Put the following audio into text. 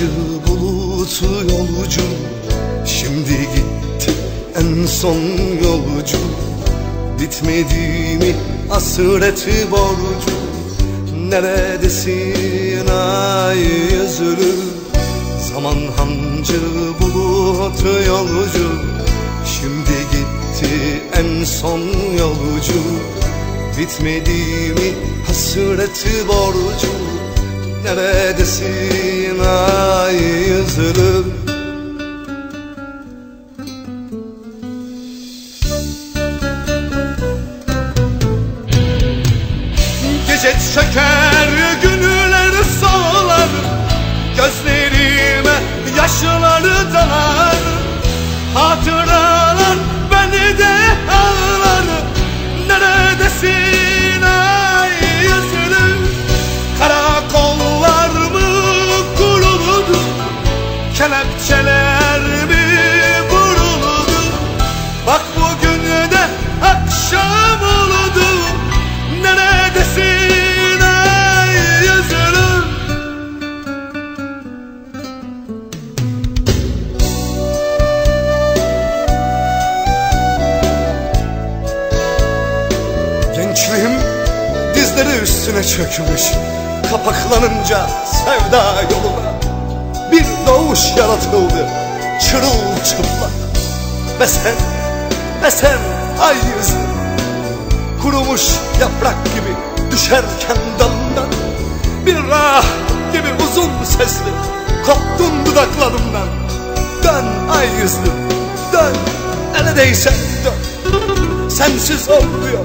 hancı bulutu yolcu. Şimdi gitti en son yolcu. Bitmedi mi hasreti borcu. Neredesin ay yüzlü Zaman hancı bulutu yolcu. Şimdi gitti en son yolcu. Bitmedi mi hasreti borcu. Neredesin ay Gece çeker günler solar. Gözlerime yaşları dalar. Hatıralar beni de ağlar. Neredesin ay yüzlüm Karakollar mı kuruldu Kelepçeler dizleri üstüne çökmüş Kapaklanınca sevda yoluna. Bir doğuş yaratıldı çırılçıplak. Ve sen, ve sen ay yüzlü Kurumuş yaprak gibi düşerken dalından Bir rah gibi uzun sesli koptun dudaklarımdan. Dön ay yüzlü dön neredeysen dön. Sensiz olmuyor